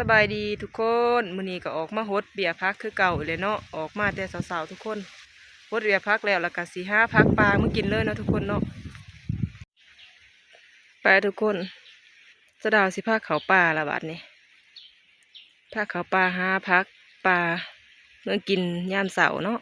สบายดีทุกคนมื้อนี้ก็ออกมาฮดเบียร์พักคือเก่าเลยเนาะออกมาแต่สาวๆทุกคนฮดเบียร์พักแล้วแล้วก็สีห้าพักปลาเมื่อกินเลยเนาะทุกคนเนาะไปทุกคนสะดาวสิพาเขาปลาละบาดนี่พาเขาปลาห้าพักปลาเมื่อกินย่ามเสาเนาะ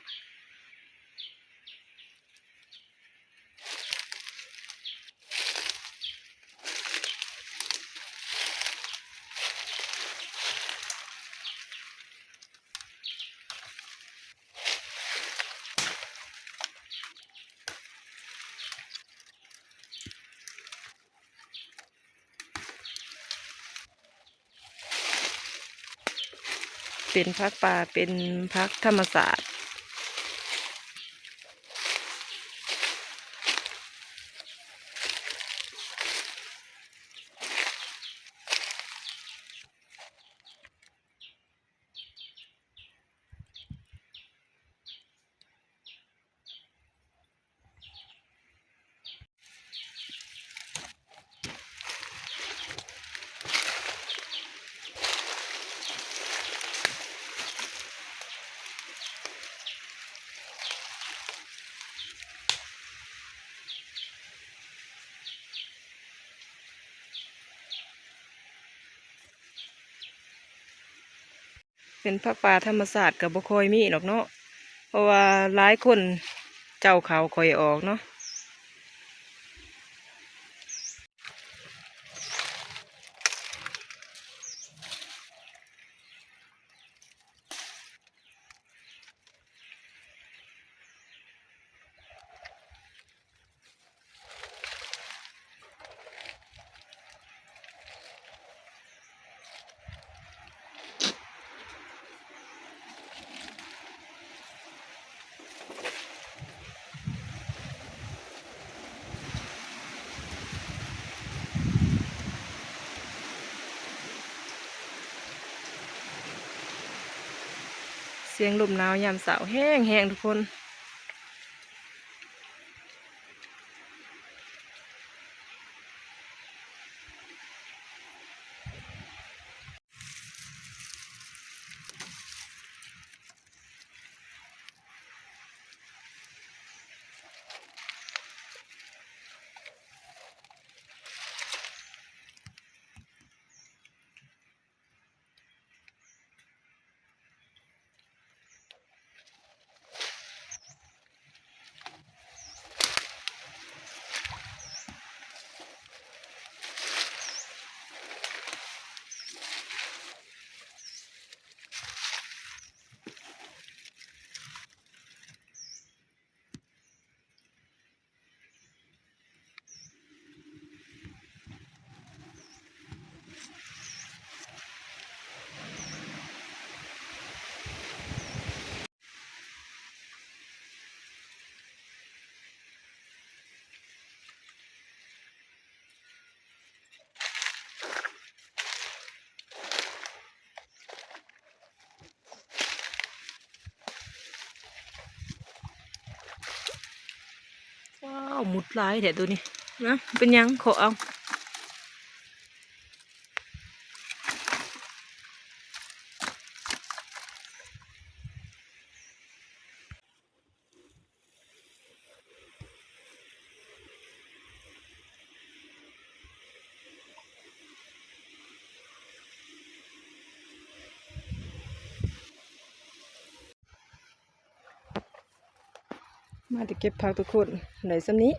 เป็นพักป่าเป็นพักธรรมศาสตร์ เป็นพระป่าธรรมศาสตร์กับบุคอยมีหรอกเนาะเพราะว่าหลายคนเจ้าเขาคอยออกเนาะ เสียงลมหนาวยามเสาร์แห้งแห้งทุกคน มุดลายแถตัวนี้นะเป็นยังขอเอา มาจะเก็บผักทุกคนไหนซ้ำนี้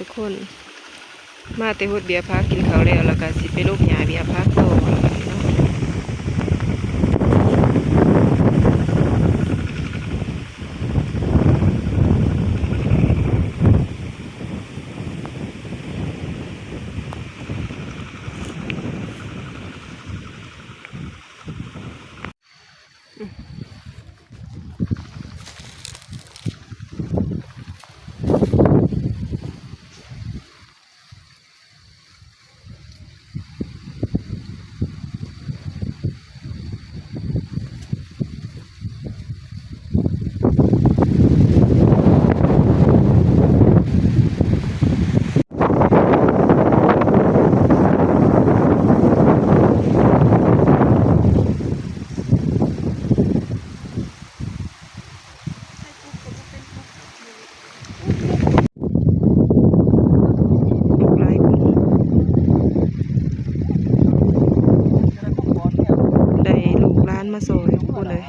ทุกคน มาเต่หดเบียร์พักกินข้าวแล้วแล้วก็สิไปลูกหยาเบียร์พักต่อแล้วบัดนี้เนาะ ลูกหลายคนได้ลูกร้าน มาซอยทุกคนเลย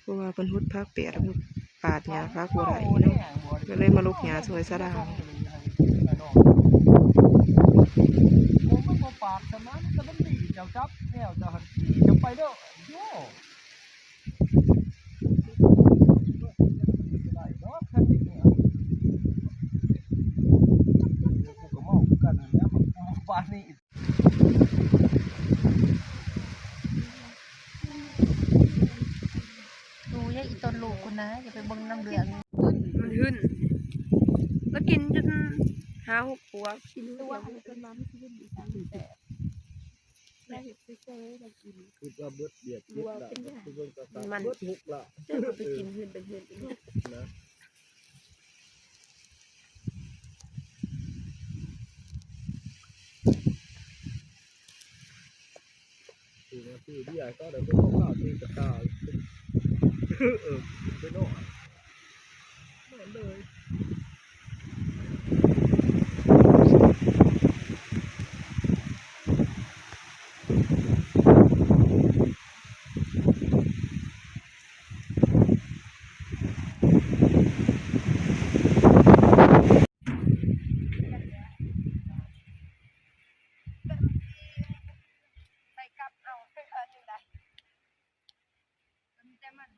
เพราะว่าเพิ่นฮุดพักเปียกแล้วเพิ่นปาดหญ้าพักบ่ได้เนาะก็เลยมาลูกหญ้าซอยสะดาวผมก็บ่ปากแต่มันก็มันดีเจ้าจับแนวเจ้าหันขี่จะไปเด้อโย่ได้เนาะคันนี้เนี่ยเดี๋ยวกูก็เมาคือกันนั่นแหล้วบ้านนี้ ดูยายอีต้น ลูกคุณนะอย่าไปเบิ่งน้ำเหลืองมันหึ่นแล้วกินจนหาหกปัวกินตัวให้ต้นน้ำที่ยืนอยู่ทางแต่แม่เห็นไปเจอแล้วกินคือว่าเบิดเบียดเบิดละคือเบิ่งกระตับมันเบิดทุกละเจอไปกินเพื่อนเป็นเพื่อนอีกนะคือนะคือที่ใหญ่ก็เดี๋ยวไปเข้าข้าวที่กระตาย เออไปนอนนอนเลยไปกลับเอาไปเออยู่ได้มันจมัน